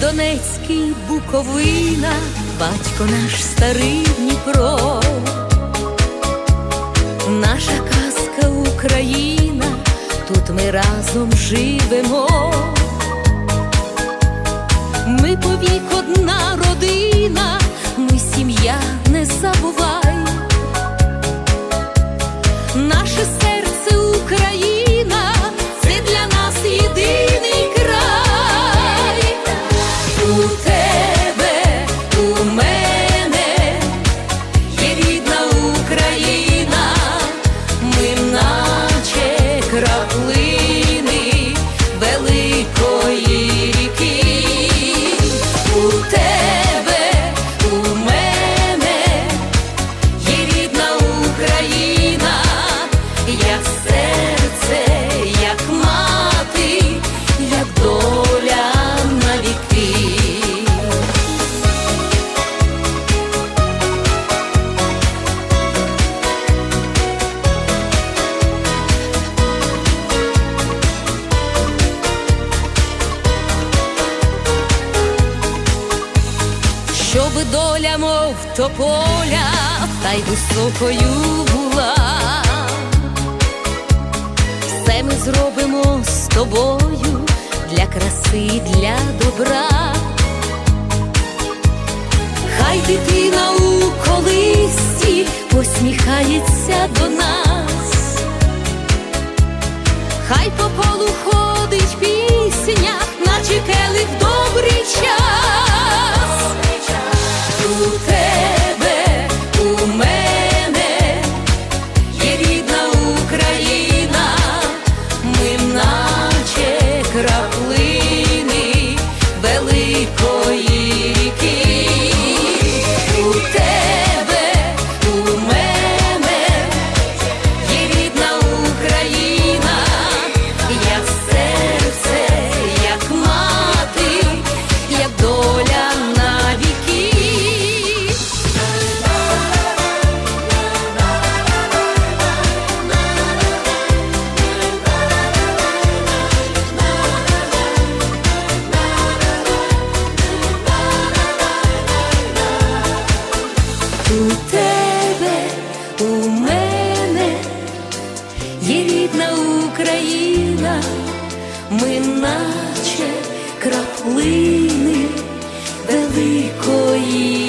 Донецький Буковина, батько наш старий Дніпро, наша казка Україна, тут ми разом живемо. Ми повік одна родина, Щоб доля, мов тополя, та й високою була. Все ми зробимо з тобою для краси, для добра. Хай дитина у колисці посміхається до нас, хай по полу ходить пісня, наче келих У тебе, у мене. Є рідна Україна, ми наче краплини великої